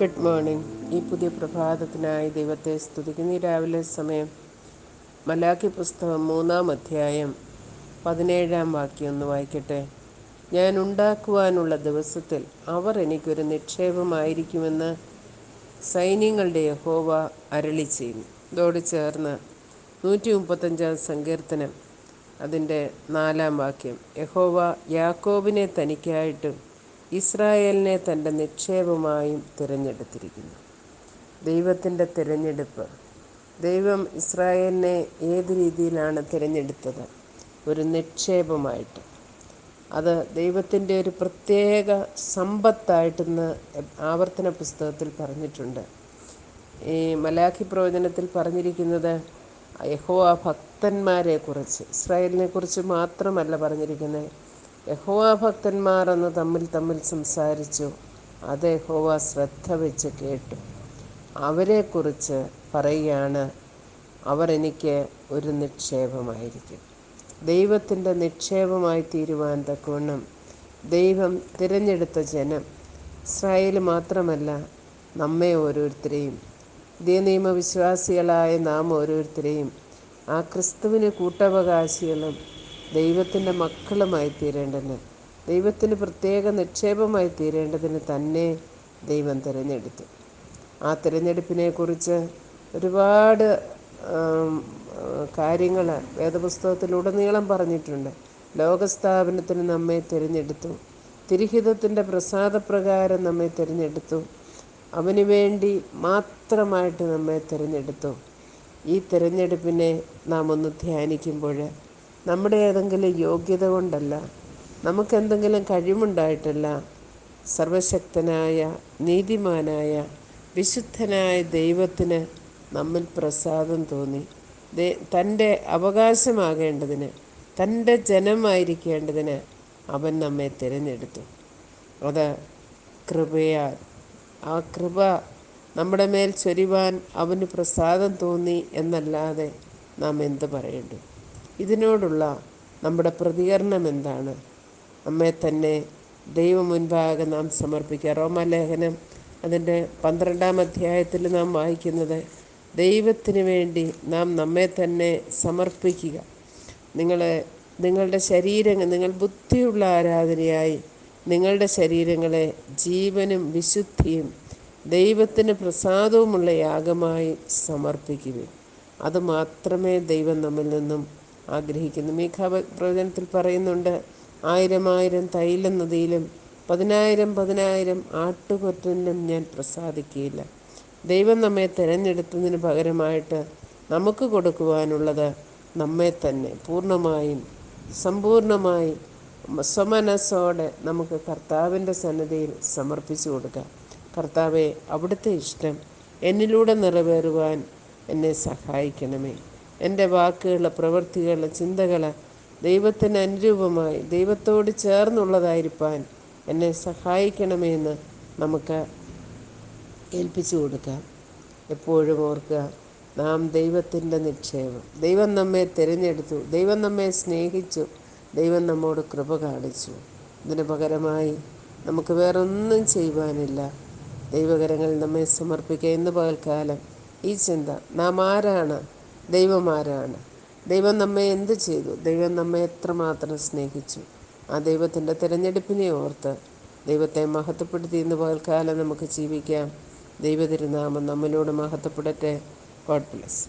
Good morning ഈ പുതിയ പ്രഭാതത്തിനായി ദൈവത്തെ സ്തുതിക്കുന്ന. ഈ രാവിലെ സമയം മലാഖി പുസ്തകം മൂന്നാം അധ്യായം പതിനേഴാം വാക്യം ഒന്ന് വായിക്കട്ടെ. ഞാൻ ഉണ്ടാക്കുവാനുള്ള ദിവസത്തിൽ അവർ എനിക്കൊരു നിക്ഷേപമായിരിക്കുമെന്ന് സൈന്യങ്ങളുടെ യഹോവ അരളി ചെയ്യുന്നു. ഇതോട് ചേർന്ന് നൂറ്റി മുപ്പത്തഞ്ചാം സങ്കീർത്തനം അതിന്റെ നാലാം വാക്യം. യഹോവ യാക്കോബിനെ തനിക്കായിട്ടും ഇസ്രായേലിനെ തന്റെ നിക്ഷേപമായും തിരഞ്ഞെടുത്തിരിക്കുന്നു. ദൈവത്തിന്റെ തിരഞ്ഞെടുപ്പ്. ദൈവം ഇസ്രായേലിനെ ഏത് രീതിയിലാണ് തിരഞ്ഞെടുത്തത്? ഒരു നിക്ഷേപമായിട്ട്. അത് ദൈവത്തിന്റെ ഒരു പ്രത്യേക സമ്പത്തായിട്ടെന്ന് ആവർത്തന പുസ്തകത്തിൽ പറഞ്ഞിട്ടുണ്ട്. ഈ മലാഖി പ്രവചനത്തിൽ പറഞ്ഞിരിക്കുന്നത് യഹോവ ഭക്തന്മാരെ കുറിച്ച് ഇസ്രായേലിനെ കുറിച്ച് മാത്രമല്ല പറഞ്ഞിരിക്കുന്നത് യഹോവ ഭക്തന്മാർ എന്ന് തമ്മിൽ തമ്മിൽ സംസാരിച്ചു. അത് യഹോവ ശ്രദ്ധ വെച്ച് കേട്ടു. അവരെക്കുറിച്ച് പറയുകയാണ് അവർ എനിക്ക് ഒരു നിക്ഷേപമായിരിക്കും. ദൈവത്തിന്റെ നിക്ഷേപമായി തീരുവാൻ തക്കവണ്ണം ദൈവം തിരഞ്ഞെടുത്ത ജനം ഇസ്രായേൽ മാത്രമല്ല നമ്മെ ഓരോരുത്തരെയും. ഇതേ നിയമവിശ്വാസികളായ നാം ഓരോരുത്തരെയും. ആ ക്രിസ്തുവിന് കൂട്ടവകാശികളും ദൈവത്തിന്റെ മക്കളുമായി തീരേണ്ടതിന് ദൈവത്തിന് പ്രത്യേക നിക്ഷേപമായി തീരേണ്ടതിന് തന്നെ ദൈവം തിരഞ്ഞെടുത്തു. ആ തിരഞ്ഞെടുപ്പിനെക്കുറിച്ച് ഒരുപാട് കാര്യങ്ങൾ വേദപുസ്തകത്തിലുടനീളം പറഞ്ഞിട്ടുണ്ട്. ലോകസ്ഥാപനത്തിന് നമ്മെ തിരഞ്ഞെടുത്തു. തിരുഹിതത്തിന്റെ പ്രസാദപ്രകാരം നമ്മെ തിരഞ്ഞെടുത്തു. അവന് വേണ്ടി മാത്രമായിട്ട് നമ്മെ തിരഞ്ഞെടുത്തു. ഈ തിരഞ്ഞെടുപ്പിനെ നാം ഒന്ന് ധ്യാനിക്കുമ്പോൾ നമ്മുടെ ഏതെങ്കിലും യോഗ്യത കൊണ്ടല്ല നമുക്കെന്തെങ്കിലും കഴിവുണ്ടായിട്ടല്ല സർവശക്തനായ നീതിമാനായ വിശുദ്ധനായ ദൈവത്തിന് നമ്മിൽ പ്രസാദം തോന്നി. തന്റെ അവകാശമാകേണ്ടതിന് തന്റെ ജനമായിരിക്കേണ്ടതിന് അവൻ നമ്മെ തിരഞ്ഞെടുത്തു. അത് കൃപയാൽ ആ കൃപ നമ്മുടെ മേൽ ചൊരിവാൻ അവന് പ്രസാദം തോന്നി എന്നല്ലാതെ നാം എന്ത് പറയേണ്ടു? ഇതിനോടുള്ള നമ്മുടെ പ്രതികരണം എന്താണ്? നമ്മെ തന്നെ ദൈവം മുൻപാകെ നാം സമർപ്പിക്കുക. റോമാലേഖനം അതിന്റെ പന്ത്രണ്ടാം അധ്യായത്തിൽ നാം വായിക്കുന്നത് ദൈവത്തിന് വേണ്ടി നാം നമ്മെ തന്നെ സമർപ്പിക്കുക. നിങ്ങൾ നിങ്ങളുടെ ശരീരങ്ങൾ നിങ്ങൾ ബുദ്ധിയുള്ള ആരാധനയായി നിങ്ങളുടെ ശരീരങ്ങളെ ജീവനും വിശുദ്ധിയും ദൈവത്തിന് പ്രസാദവുമുള്ള യാഗമായി സമർപ്പിക്കുക അത് മാത്രമേ ദൈവം നമ്മിൽ നിന്നും ആഗ്രഹിക്കുന്നു. മേഘാ പ്രവചനത്തിൽ പറയുന്നുണ്ട് ആയിരം ആയിരം തൈല നദിയിലും പതിനായിരം പതിനായിരം ആട്ടുകൊറ്റനിലും ഞാൻ പ്രസാദിക്കുകയില്ല. ദൈവം നമ്മെ തിരഞ്ഞെടുത്തതിന് പകരമായിട്ട് നമുക്ക് കൊടുക്കുവാനുള്ളത് നമ്മെ തന്നെ. പൂർണമായും സമ്പൂർണമായി സ്വമനസ്സോടെ നമുക്ക് കർത്താവിന്റെ സന്നദ്ധയിൽ സമർപ്പിച്ചു കൊടുക്കാം. കർത്താവെ അവിടുത്തെ ഇഷ്ടം എന്നിലൂടെ നിറവേറുവാൻ എന്നെ സഹായിക്കണമേ. എന്റെ വാക്കുകൾ പ്രവൃത്തികൾ ചിന്തകൾ ദൈവത്തിന് അനുരൂപമായി ദൈവത്തോട് ചേർന്നുള്ളതായിരിക്കാൻ എന്നെ സഹായിക്കണമെന്ന് നമുക്ക് ഏൽപ്പിച്ചു കൊടുക്കാം. എപ്പോഴും ഓർക്കുക നാം ദൈവത്തിന്റെ നിക്ഷേപം. ദൈവം നമ്മെ തിരഞ്ഞെടുത്തു ദൈവം നമ്മെ സ്നേഹിച്ചു ദൈവം നമ്മോട് കൃപ കാണിച്ചു. ഇതിന് പകരമായി നമുക്ക് വേറൊന്നും ചെയ്യുവാനില്ല. ദൈവകരങ്ങൾ നമ്മെ സമർപ്പിക്കുക എന്ന് പകൽക്കാലം ഈ ചിന്ത നാം ആരാണ്? ദൈവം ആരാണ് ദൈവം നമ്മെ എന്ത് ചെയ്തു? ദൈവം നമ്മെ എത്രമാത്രം സ്നേഹിച്ചു? ആ ദൈവത്തിന്റെ തിരഞ്ഞെടുപ്പിനെ ഓർത്ത് ദൈവത്തെ മഹത്വപ്പെടുത്തി ഇന്ന് പകൽക്കാലം നമുക്ക് ജീവിക്കാം. ദൈവതിരുനാമം നമ്മിലൂടെ മഹത്വപ്പെടട്ടെ. God bless.